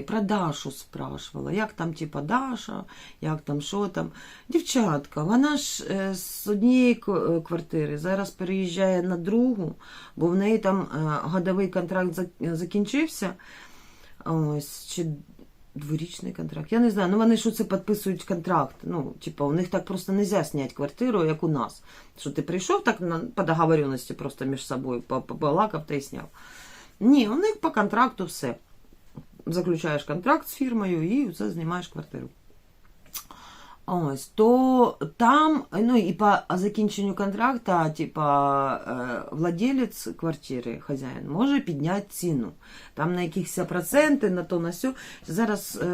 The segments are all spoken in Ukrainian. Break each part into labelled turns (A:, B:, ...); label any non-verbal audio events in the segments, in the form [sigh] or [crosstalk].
A: Про Дашу спрашивала, як там, типа, Даша, як там, що там. Дівчатка, вона ж е, з однієї е, квартири зараз переїжджає на другу, бо в неї там е, годовий контракт закінчився. Ось, чи дворічний контракт. Я не знаю, ну вони що це підписують контракт. Ну, типа, у них так просто не можна зняти квартиру, як у нас. Що ти прийшов так по договоренності просто між собою, по- побалакав та й сняв. Ні, у них по контракту все. Заключаєш контракт з фірмою і все знімаєш квартиру. Ось, то там, ну і по закінченню контракта, типа, е, владелець квартири, хазяїн, може підняти ціну. Там на якихось проценти, на то, на сьо. Зараз е,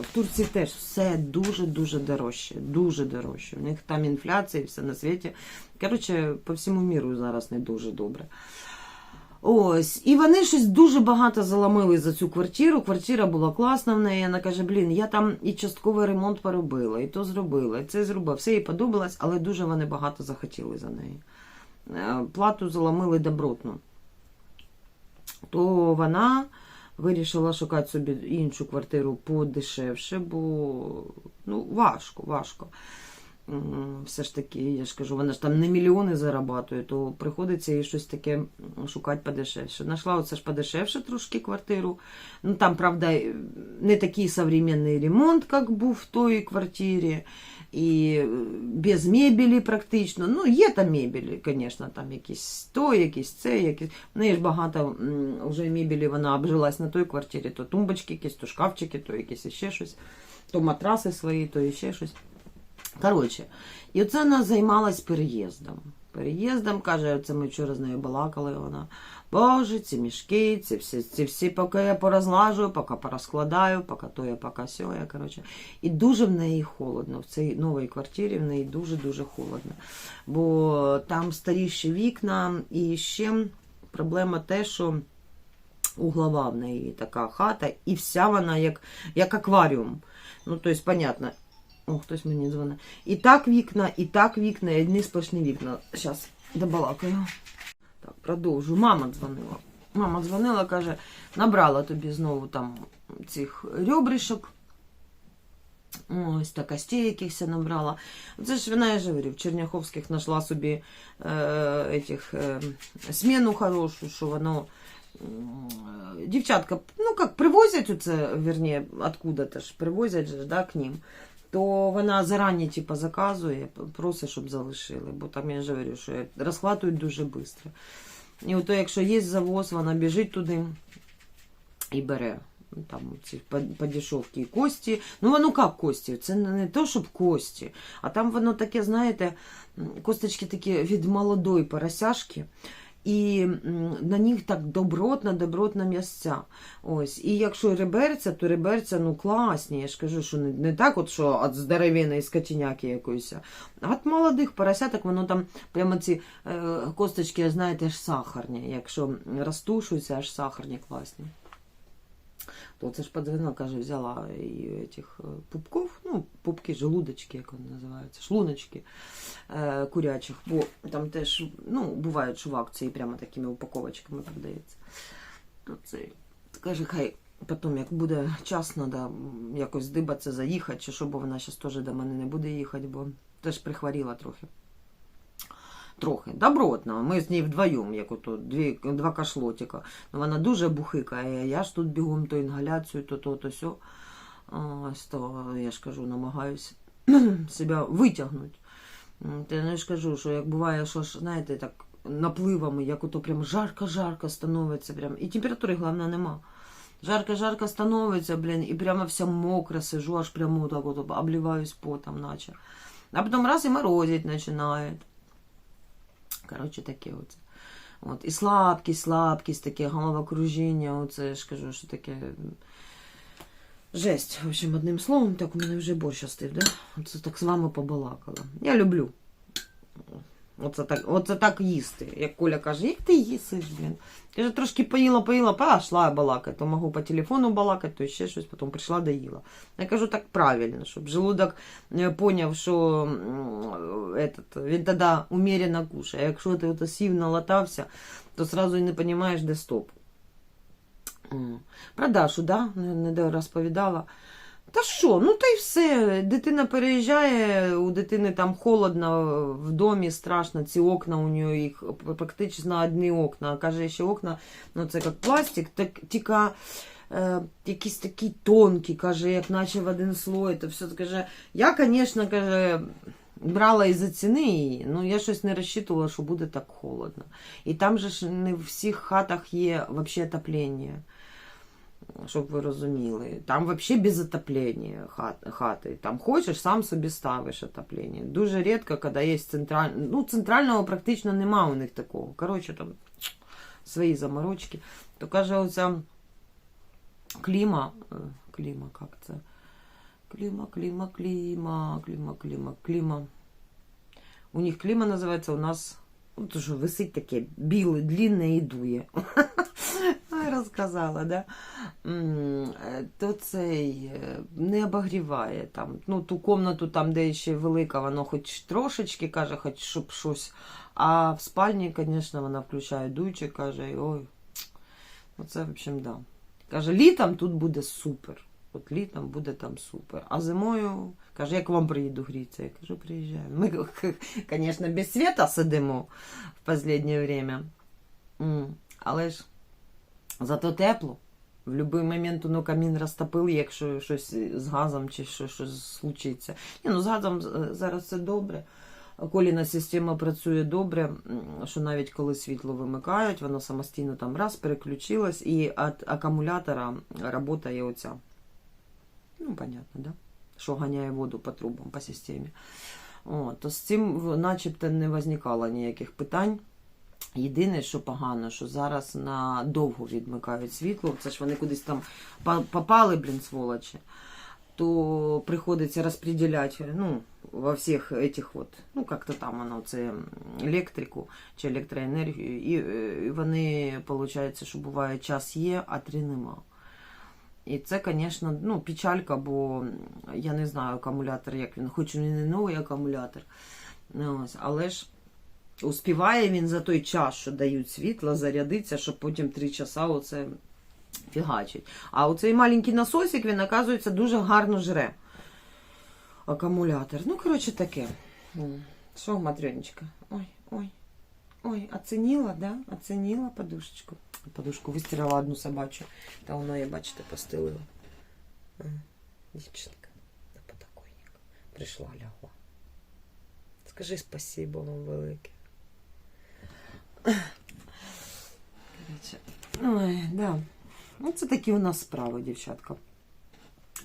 A: в Турції теж все дуже-дуже дорожче. Дуже дорожче. У них там інфляція і все на світі. Коротше, по всьому міру зараз не дуже добре. Ось, і вони щось дуже багато заламили за цю квартиру. Квартира була класна в неї. Вона каже: блін, я там і частковий ремонт поробила, і то зробила, і це зробила. Все їй подобалось, але дуже вони багато захотіли за неї. Е, Плату заламили добротно. То вона вирішила шукати собі іншу квартиру подешевше, бо ну, важко, важко. Все ж таки, я ж кажу, вона ж там не мільйони зарабатує, то приходиться їй щось таке шукати подешевше. Нашла оце ж подешевше трошки квартиру. Ну там, правда, не такий современний ремонт, як був в той квартирі, і е, без мебелі практично. Ну, є там мебелі, звісно, там якісь то, якісь це, якісь. В неї ж багато вже мебелі вона обжилась на той квартирі, то тумбочки якісь, то шкафчики, то якісь іще щось, то матраси свої, то іще щось. Коротше, і оце вона займалась переїздом. Переїздом, каже, це ми вчора з нею балакали. Вона, Боже, ці мішки, ці всі, ці всі поки я порозлажую, поки порозкладаю, поки то я, поки сьо я. Коротше. І дуже в неї холодно. В цій новій квартирі в неї дуже-дуже холодно. Бо там старіші вікна, і ще проблема те, що углова в неї така хата, і вся вона як, як акваріум. Ну, тобто, понятно, о, хтось мені дзвонить. І так вікна, і так вікна, і одні сплошні вікна. Зараз добалакаю. Так, продовжу. Мама дзвонила. Мама дзвонила, каже, набрала тобі знову там цих ребришок. Ось та костей якихось набрала. Це ж вона, я ж говорю, в Черняховських знайшла собі е, этих, е, зміну хорошу, що воно дівчатка, ну як привозять оце, верні, откуда-то ж привозять же, да, к ним то вона зарані типу, заказує, просить, щоб залишили, бо там я ж говорю, що розхватують дуже швидко. І ото, якщо є завоз, вона біжить туди і бере. Ну, Там ці по- подешевки і кості. Ну, воно як кості? Це не то, щоб кості, а там воно таке, знаєте, косточки такі від молодої поросяшки. І на них так добротна, добротна м'ясця. Ось. І якщо реберця, то реберця ну класні. Я ж кажу, що не, не так, от, що від здоров'яної скотіняки якоїсь, а від молодих поросяток, воно там прямо ці е, косточки, знаєте, аж сахарні. Якщо розтушуються, аж сахарні класні. То це ж подзвонила, каже, взяла і этих е, пупков, ну, пупки, желудочки, як вони називаються, шлуночки е, курячих, бо там теж ну, бувають, що в акції прямо такими упаковочками продається. То це каже, хай потім, як буде час, треба якось здибатися, заїхати, чи що, бо вона зараз теж до мене не буде їхати, бо теж прихворіла трохи. Трохи добротно. Ми з нею вдвоєм, як ото дві, два кашлотика. Ну, вона дуже бухикає. Я ж тут бігом то інгаляцію, то то, то сьо. Ось то, я ж кажу, намагаюся [clears throat] себе витягнути. Та я ж кажу, що як буває, що ж, знаєте, так напливами, як ото прям жарко-жарко становиться. Прям. І температури, головне, нема. Жарко-жарко становиться, блін, і прямо вся мокра сижу, аж прямо так от обливаюсь потом, наче. А потім раз і морозить починає. Коротше, таке оце. От. І слабкість, слабкість, таке головокружіння, оце я ж кажу, що таке. Жесть. В общем, одним словом, так у мене вже борщ остив, да? Оце так з вами побалакала. Я люблю. Оце так, оце так їсти. Як Коля каже, як ти їсиш, блін? Каже, трошки поїла, поїла, пішла я балакати. То можу по телефону балакати, то ще щось, потім прийшла, доїла. Я кажу, так правильно, щоб желудок е, поняв, що этот, він тоді умеренно кушає. А якщо ти сів, налатався, то сразу і не розумієш, де стоп. Про Дашу, да? Не розповідала. Та що, ну та й все. Дитина переїжджає, у дитини там холодно, в домі страшно, ці окна у нього їх практично одні окна. Каже, ще окна, ну це як пластик, так тільки е, якісь такі тонкі, каже, як наче в один слой. То все каже, я, звісно, каже. Брала із-за ціни її, ну я щось не розчитувала, що буде так холодно. І там же ж не в всіх хатах є взагалі отоплення щоб ви розуміли. Там взагалі без отоплення хати. Там хочеш, сам собі ставиш отоплення. Дуже рідко, коли є центральне. Ну, центрального практично нема у них такого. Коротше, там свої заморочки. То каже, оця кліма. Кліма, як це? Кліма, кліма, кліма, кліма, кліма, кліма. У них кліма називається, у нас. То що висить таке біле, длинне і дує. [laughs] Ай, Розказала, да? Е, То цей е, не обогріває там. Ну, ту комнату, там, де ще велика, воно хоч трошечки, каже, хоч щоб щось. А в спальні, звісно, вона включає дуйчик, каже, ой. Ну, це, в общем, да. Каже, літом тут буде супер. От літом буде там супер. А зимою, каже, як вам приїду грітися? Я кажу, приїжджаємо. Ми, [laughs] звісно, без світа сидимо в останнє время. Але ж зато тепло. В будь-який момент ну, камін розтопили, якщо щось з газом чи що, щось случиться. Ні, ну з газом е, зараз все добре. Коліна система працює добре, що навіть коли світло вимикають, воно самостійно там раз переключилось, і від акумулятора працює оця. Ну, понятно, да? Що ганяє воду по трубам, по системі. О, то з цим начебто не виникало ніяких питань. Єдине, що погано, що зараз на довго відмикають світло. Це ж вони кудись там попали, блін, сволочі. То приходиться розподіляти, ну, во всіх этих ну, как-то там воно, це електрику чи електроенергію. І, е, вони, виходить, що буває час є, а три нема. І це, звісно, ну, печалька, бо я не знаю акумулятор, як він, хоч він і новий акумулятор. Ну, ось, але ж успіває він за той час, що дають світло, зарядитися, щоб потім три часа оце фігачить. А оцей маленький насосик, він, оказується, дуже гарно жре. Акумулятор. Ну, коротше, таке. Що, Матрьонечка? Ой, ой. Ой, оцінила, да? Оцінила подушечку. Подушку вистирала одну собачу. Та воно, я, бачите, постелила. Дівчинка на подоконник. Прийшла, лягла. Скажи спасибо вам велике. Коротше, Ой, да. Ну, це такі у нас справи, дівчатка.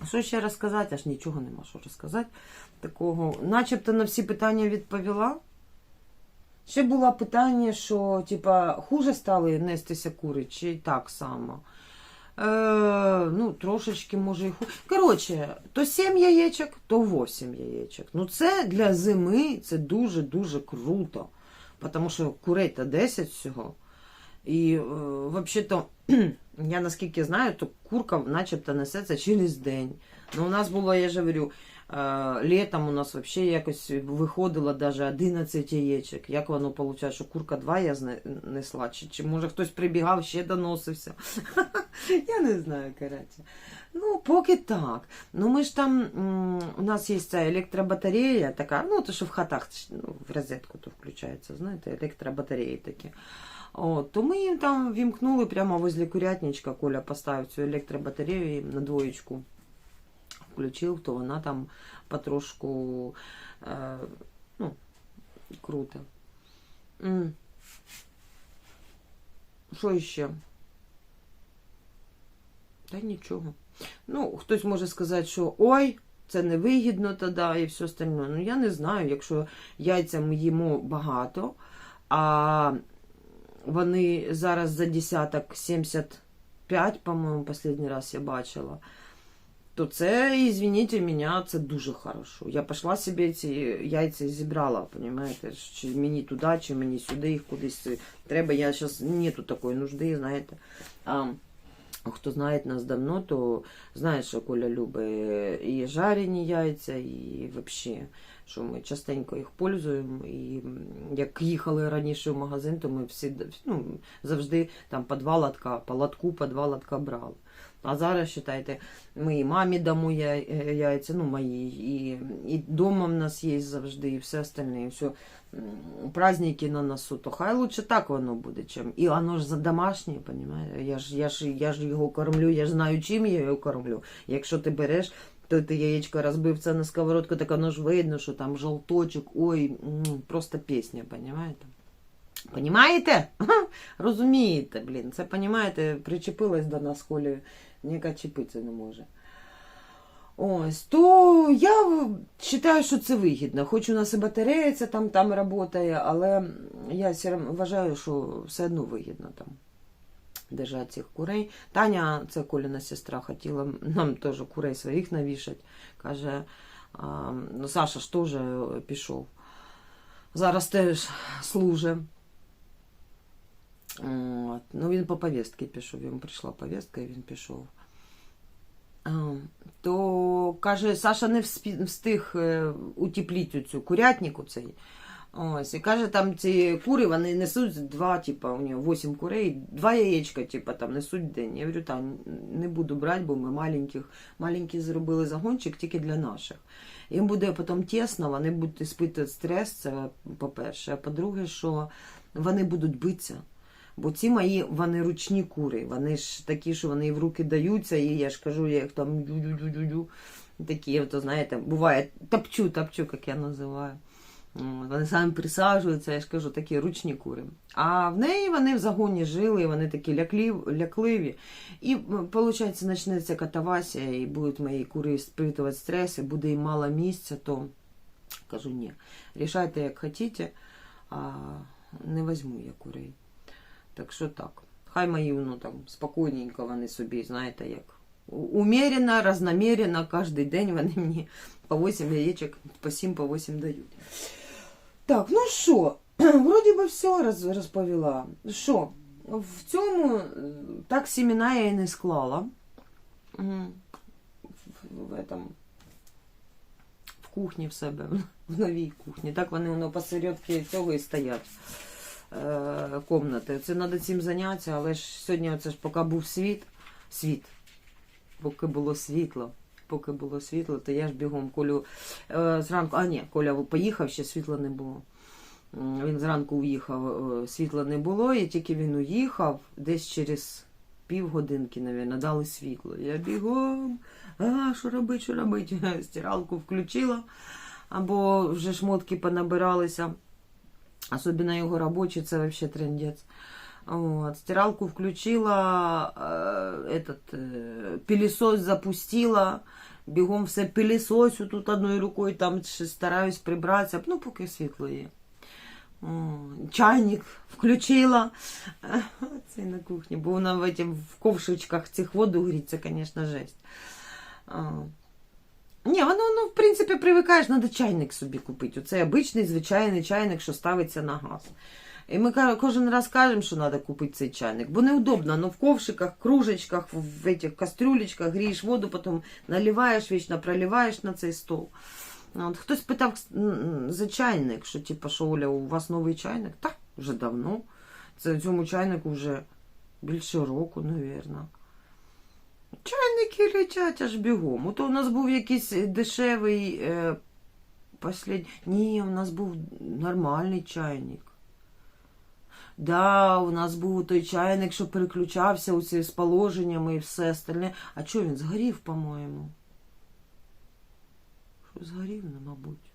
A: Що ще розказати? Аж нічого нема що розказати. Такого. Начебто на всі питання відповіла. Ще було питання, що, типа, хуже стали нестися кури, чи так само. Е, ну, трошечки, може, і хуже. Коротше, то 7 яєчок, то 8 яєчок. Ну, це для зими це дуже-дуже круто. Тому що курей то 10 всього. І е, взагалі-то, я наскільки знаю, то курка начебто несеться через день. Ну, у нас було, я ж говорю, літом у нас взагалі якось виходило навіть 11 яєчок. Як воно виходить, що курка 2 я несла, чи, чи може хтось прибігав, ще доносився. [laughs] Я не знаю, коротше. Ну, поки так. Ну, ми ж там, у нас є ця електробатарея така, ну, то що в хатах ну, в розетку то включається, знаєте, електробатареї такі. О, то ми їм там вімкнули прямо возле курятничка, Коля поставив цю електробатарею на двоєчку включив, то вона там потрошку е, ну, круто. Що ще? Та нічого. Ну, хтось може сказати, що ой, це невигідно тоді і все остальне. Ну, я не знаю, якщо яйця ми їмо багато, а вони зараз за десяток 75, по-моєму, останній раз я бачила. То це, извините мене, це дуже хорошо. Я пішла собі ці яйця і зібрала, розумієте, чи мені туди, чи мені сюди їх кудись треба. Я зараз нету такої нужди, знаєте. А, Хто знає нас давно, то знає, що Коля любить і жарені яйця, і взагалі, що ми частенько їх пользуємо. І як їхали раніше в магазин, то ми всі ну, завжди там по два лотка, по лотку по два лотка брали. А зараз, вважайте, ми мамі дамо е, яйця, ну мої, і, і дома в нас є завжди, і все остальне. І все. Праздники на носу, то хай лучше так воно буде, чим. І воно ж за домашнє, понімаєте? Я ж, я, ж, я ж його кормлю, я ж знаю, чим я його кормлю. Якщо ти береш, то ти яєчко розбив це на сковородку, так воно ж видно, що там жовточок, ой, просто пісня, понімаєте? Понімаєте? [laughs] Розумієте, блін. Це понімаєте, причепилась до нас Колі, ніяка чіпитися не може. Ось, то я вважаю, що це вигідно. Хоч у нас і батарея там, там працює, але я вважаю, що все одно вигідно там держати цих курей. Таня, це Коліна сестра, хотіла нам теж курей своїх навішати. Каже, ну, Саша ж теж пішов. Зараз теж служить. От. Ну, він по повістці пішов, йому прийшла повістка і він пішов. То каже, Саша не встиг е, утеплити цю курятнику цей. Ось, і каже, там ці кури, вони несуть два, типа, у нього вісім курей, два яєчка, типа, там несуть день. Я говорю, там не буду брати, бо ми маленьких, маленькі зробили загончик тільки для наших. Їм буде потім тісно, вони будуть спити стрес, це по-перше. А по-друге, що вони будуть битися. Бо ці мої вони ручні кури. Вони ж такі, що вони в руки даються, і я ж кажу, я їх там дю-дю-дю-дю. Такі, то знаєте, буває топчу, топчу, як я називаю. Вони самі присаджуються, я ж кажу, такі ручні кури. А в неї вони в загоні жили, вони такі ляклів, лякливі. І, виходить, почнеться катавасія, і будуть мої кури спитувати стрес, і буде їм мало місця, то кажу, ні. Рішайте, як хочете, а не візьму я курей. Так що так. Хай мої ну, там, спокійненько вони собі, знаєте, як. Умеренно, разномеренно, кожен день вони мені по 8 яєчок, по 7, по 8 дають. Так, ну що, [clears throat] вроді би все роз- розповіла. Що, в цьому е, так сімена я і не склала. В, в, этом, в кухні в себе, [laughs] в новій кухні. Так вони воно посередки цього і стоять. Е, комнати. Це треба цим зайнятися, але ж сьогодні це ж поки був світ, світ, поки було світло. Поки було світло, то я ж бігом Колю е, зранку. А ні, Коля поїхав, ще світла не було. Він зранку уїхав, е, світла не було, і тільки він уїхав, десь через півгодинки, мабуть, дали світло. Я бігом, а що робити, що робити? [laughs] Стиралку включила, або вже шмотки понабиралися. Особенно його робочий, це вообще трендець. Вот. Стиралку включила, э, этот, э, пылесос запустила, бігом все пилісосю тут одною рукою, там ще стараюсь прибратися, ну поки світло є. О, чайник включила. [laughs] Це на кухні, бо вона в, этим, в ковшичках цих воду гріть, це, звісно, жесть. Ні, воно, ну, в принципі, привикаєш, треба чайник собі купити. Оце обичний, звичайний чайник, що ставиться на газ. І ми кожен раз кажемо, що треба купити цей чайник, бо неудобно, ну в ковшиках, кружечках, в этих кастрюлечках грієш воду, потім наливаєш вічно, проливаєш на цей стол. От, хтось питав за чайник, що типу, що Оля, у вас новий чайник? Так, вже давно. Це цьому чайнику вже більше року, мабуть. Чайники летять аж бігом. Ото у нас був якийсь дешевий е, послід... Ні, у нас був нормальний чайник. Да, у нас був той чайник, що переключався оці з положеннями і все остальне. А чого він згорів, по-моєму? Що згорів, ну, мабуть.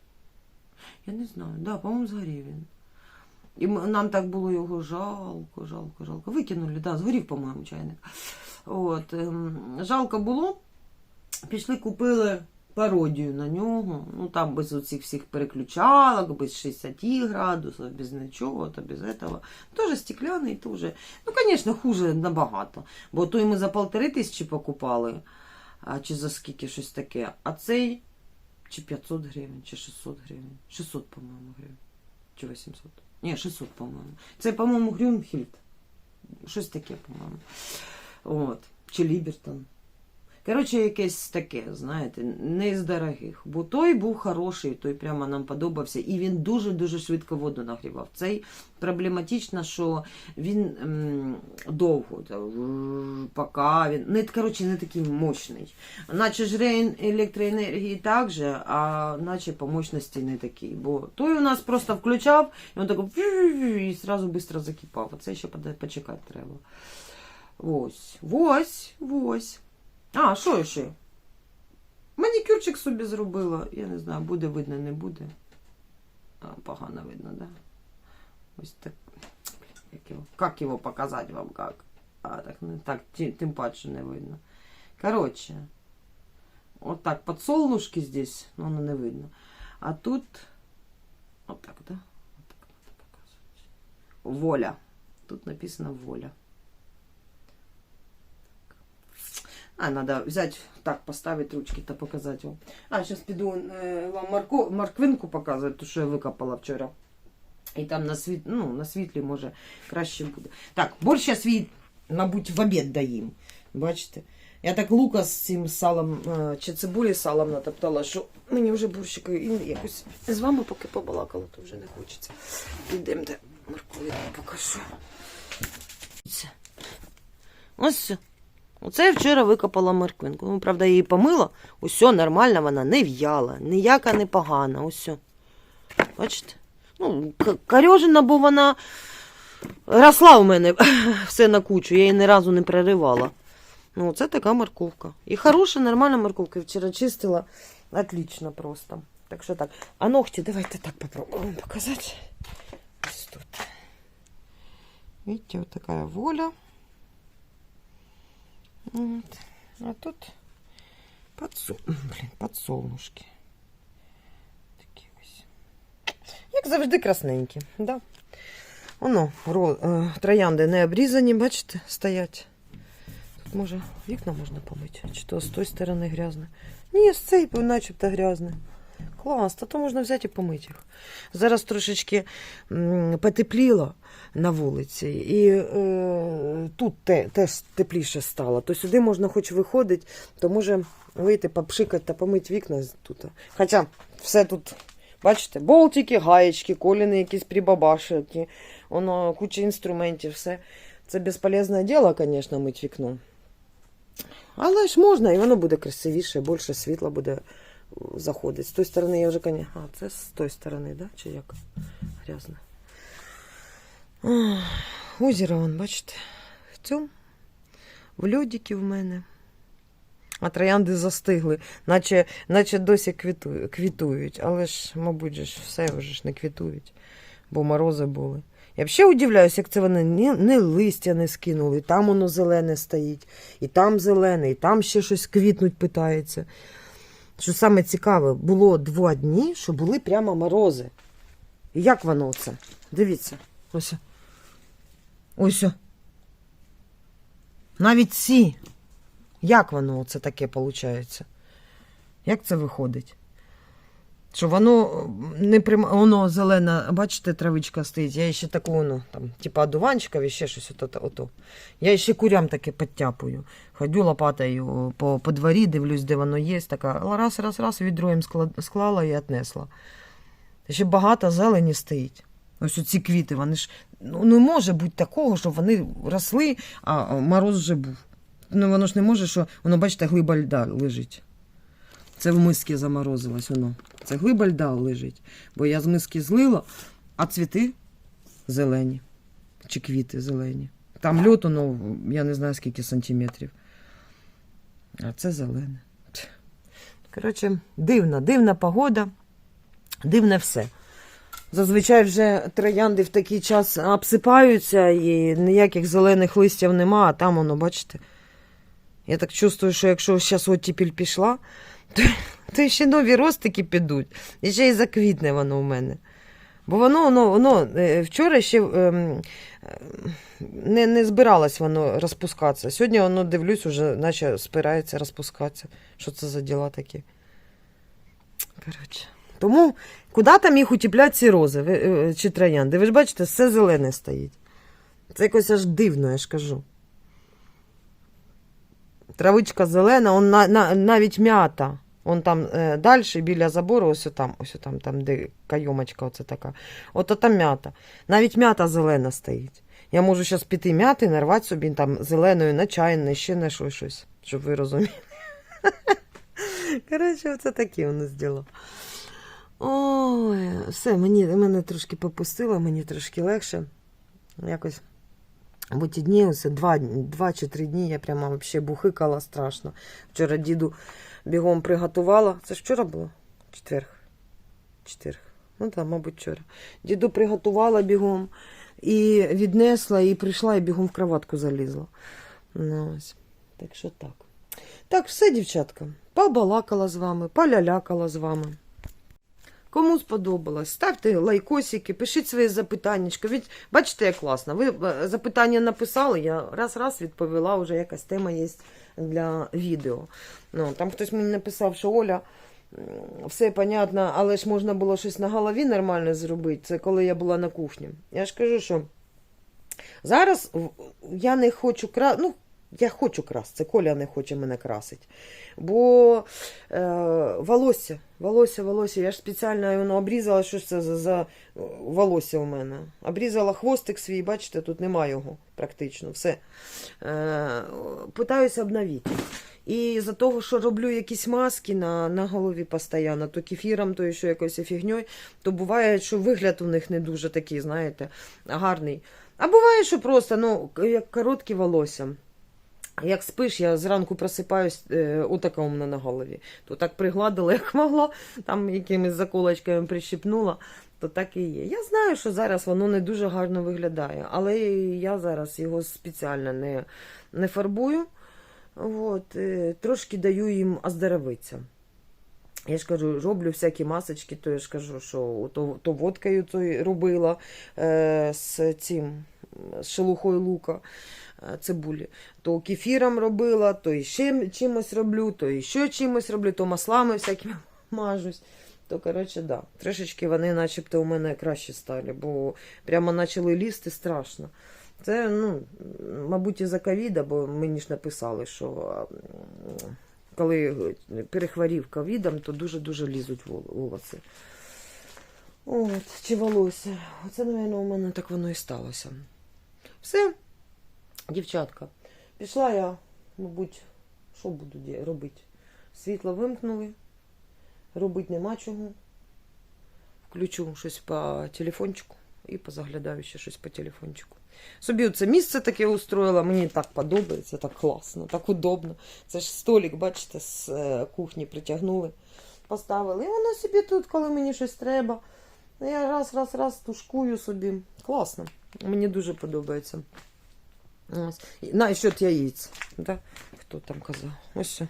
A: Я не знаю. Да, по-моєму, згорів він. І нам так було його жалко, жалко, жалко. Викинули, да, згорів, по-моєму, чайник. От, ем, жалко було. Пішли, купили пародію на нього. Ну там без оцих всіх переключалок, без 60 градусів, без нічого, то без этого. Тоже стекляний, тоже. Ну, звісно, хуже набагато. Бо той ми за полтори тисячі покупали, а, чи за скільки щось таке. А цей чи 500 гривень, чи 600 гривень. 600, по-моєму, гривень. Чи 800. Ні, 600, по-моєму. Це, по-моєму, Грюнхільд. Щось таке, по-моєму. От. чи Лібертон. Коротше, якесь таке, знаєте, не з дорогих. Бо той був хороший, той прямо нам подобався. І він дуже-дуже швидко воду нагрівав. Цей проблематично, що він ем, довго, поки він. Не, коротше, не такий мощний. Наче жре ен- електроенергії так же, а наче по мощності не такий. Бо той у нас просто включав, і він так і одразу швидко закипав. А це ще почекати треба. Ось, ось, ось. А, що ще? Манікюрчик собі зробила. Я не знаю, буде видно, не буде. А, погано видно, да? Ось так. Як його, як його показати вам як? А, так, не так, ті- тим паче не видно. Коротше, от так, подсолнушки здесь, ну, воно не видно. А тут, от так, да? От так надо показувати. Воля. Тут написано воля. А, надо взять, так, поставить ручки та показать вам. А, сейчас піду е, вам морко, морквинку показувати, ту, що я викопала вчора. І там на, світ, ну, на світлі, може, краще буде. Так, борщ я свій, мабуть, в обід доїм. Бачите? Я так лука з цим салом, е, чи цибулі салом натоптала, що мені вже борщика і якось з вами поки побалакала, то вже не хочеться. Ідемо де морковину покажу. Ось все. Оце я вчора викопала морквинку. Ну, правда, її помила. Усе нормально, вона не в'яла, ніяка не погана. Усе. Бачите? Ну, к- корьожена, бо вона росла у мене [laughs] все на кучу, я її ні разу не проривала. Ну, це така морковка. І хороша, нормальна морковка. Я Вчора чистила. Отлично просто. Так що так. А ногті давайте так попробуємо показати. Ось тут. Видите, вот такая воля. Вот. А тут подсол... [clears throat] Блин, подсолнушки. Такі ось. Як завжди красненькі, да? Воно, ро... е, троянди не обрізані, бачите, стоять. Тут може вікна можна помити, чи то з тої сторони грязне. Ні, з цієї начебто грязне. Клас, та то можна взяти і помити їх. Зараз трошечки потепліло на вулиці, і е, тут те, теж тепліше стало. То сюди можна хоч виходити, то може вийти, попшикати та помити вікна тут. Хоча все тут, бачите, болтики, гаєчки, коліни якісь прибабашені, воно куча інструментів, все. Це безполезне діло, звісно, мити вікно. Але ж можна, і воно буде красивіше, більше світла буде заходить. З тої сторони я вже, конечно... А, це з тої сторони, да? Чи як? Грязно. Ах, Озеро, вон, бачите, в цьому, в льодики в мене. А троянди застигли, наче, наче досі квіту, квітують. Але ж, мабуть, ж все вже ж не квітують, бо морози були. Я взагалі удивляюся, як це вони ні, ні листя не скинули, там воно зелене стоїть, і там зелене, і там ще щось квітнуть питається. Що саме цікаве, було два дні, що були прямо морози. І як воно це? Дивіться. Ось. Ось. Навіть ці. Як воно це таке виходить? Як це виходить? Що воно не прям... воно зелена, бачите, травичка стоїть. Я ще таку, ну, там, типа одуванчиків і ще щось ото, ото. Я ще курям таке підтяпую. Ходю лопатою по, по дворі, дивлюсь, де воно є. Така раз, раз, раз, відроєм склала і віднесла. Ще багато зелені стоїть. Ось ці квіти, вони ж ну, не може бути такого, щоб вони росли, а мороз вже був. Ну воно ж не може, що воно, бачите, глиба льда лежить. Це в миски заморозилось воно. Це глиба льда лежить. Бо я з миски злила, а цвіти зелені. Чи квіти зелені. Там льот, воно, я не знаю скільки сантиметрів. А це зелене. Коротше, дивна, дивна погода, дивне все. Зазвичай вже троянди в такий час обсипаються і ніяких зелених листів нема, а там воно, бачите. Я так чувствую, що якщо зараз оттепіль пішла, то, то ще нові ростики підуть. І ще й заквітне воно у мене. Бо воно, воно, воно е, вчора ще ем, е, не, не збиралось воно розпускатися. Сьогодні воно дивлюсь, уже наче спирається розпускатися. Що це за діла такі? Коротше. Тому куди там їх утіпляти ці рози ви, е, чи троянди? Ви ж бачите, все зелене стоїть. Це якось аж дивно, я ж кажу. Травичка зелена, он на, на, навіть м'ята. Он там е, далі, біля забору, ось там, ось там, там, де кайомочка оце така. От там м'ята. Навіть м'ята зелена стоїть. Я можу зараз піти м'яти, нарвати собі там зеленою на чай, на ще на щось, щось, щоб ви розуміли. [laughs] Коротше, оце таке у нас діло. Ой, все, мені, мене трошки попустило, мені трошки легше. Якось. Бо ті дні, ось два, два чи три дні я прямо вообще бухикала страшно. Вчора діду бігом приготувала. Це ж вчора було? Четверг. Четверг. Ну так, мабуть, вчора. Діду приготувала бігом і віднесла, і прийшла, і бігом в кроватку залізла. Ну, ось. Так що так. Так, все, дівчатка. Побалакала з вами, полялякала з вами. Кому сподобалось, ставте лайкосики, пишіть свої запитання. Від... Бачите, як класно. Ви е, запитання написали, я раз-раз відповіла, вже якась тема є для відео. Ну, там хтось мені написав, що Оля, все понятно, але ж можна було щось на голові нормально зробити. Це коли я була на кухні. Я ж кажу, що зараз я не хочу кра... ну, я хочу красти, Коля не хоче мене красити. Бо е, волосся, волосся, волосся. Я ж спеціально воно обрізала, що це за, за волосся у мене. Обрізала хвостик свій, бачите, тут немає його практично. Все. Е, питаюся обновити. І за того, що роблю якісь маски на, на голові постійно, то кефіром, то ще якоюсь фігньою, то буває, що вигляд у них не дуже такий, знаєте, гарний. А буває, що просто, ну, як короткі волосся. Як спиш, я зранку просипаюсь, е, отака у мене на голові. То так пригладила, [laughs] як могла, там якимись заколочками прищипнула, то так і є. Я знаю, що зараз воно не дуже гарно виглядає, але я зараз його спеціально не, не фарбую. От, е, трошки даю їм оздоровитися. Я ж кажу, роблю всякі масочки, то я ж кажу, що то, то водкою то робила е, з цим, з шелухою лука е, цибулі. То кефіром робила, то і ще чимось роблю, то і ще чимось роблю, то маслами всякими [laughs] мажусь. То, коротше, да, трішечки вони начебто у мене краще стали, бо прямо почали лізти страшно. Це, ну, мабуть, із-за ковіда, бо мені ж написали, що коли перехворів ковідом, то дуже-дуже лізуть вол- волоси. От, чи волосся. Оце, мабуть, у мене так воно і сталося. Все, дівчатка. Пішла я, мабуть, що буду робити? Світло вимкнули, робити нема чого. Включу щось по телефончику і позаглядаю ще щось по телефончику. Собі це місце таке устроїла, мені так подобається, так класно, так удобно. Це ж столик, бачите, з е, кухні притягнули, поставили. І воно собі тут, коли мені щось треба. Я раз, раз, раз тушкую собі. Класно. Мені дуже подобається. Ось. На счет яєць. Да? Хто там казав? Ось. все.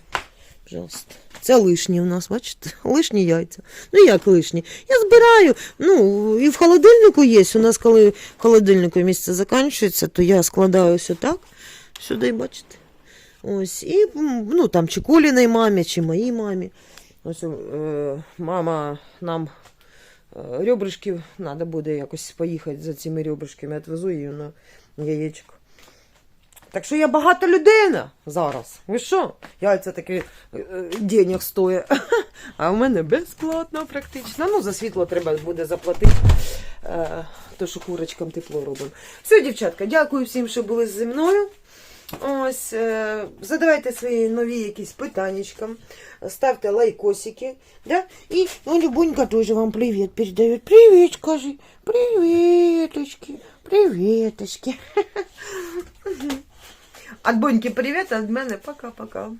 A: Пожалуйста. Це лишні у нас, бачите? [laughs] Лишні яйця. Ну як лишні? Я збираю. Ну, і в холодильнику є. У нас, коли в холодильнику місце закінчується, то я складаю ось отак. Сюди, бачите? Ось. І ну, там чи Коліній мамі, чи моїй мамі. Ось е, мама нам е, ребришків, треба буде якось поїхати за цими ребришками, відвезу її на яєчко. Так що я багата людина зараз. Ви що? Яйця таки е, денег стоїть. [laughs] А в мене безплатно практично. Ну, за світло треба буде заплатити. Е, то, що курочкам тепло робимо. Все, дівчатка, дякую всім, що були зі мною. Ось, е, задавайте свої нові якісь питаннячка, ставте лайкосики. Да? І ну, Любонька теж вам привіт передає. Привіт, каже, Привіточки. Привіточки. [laughs] От Боньки привіт, а від мене пока-пока.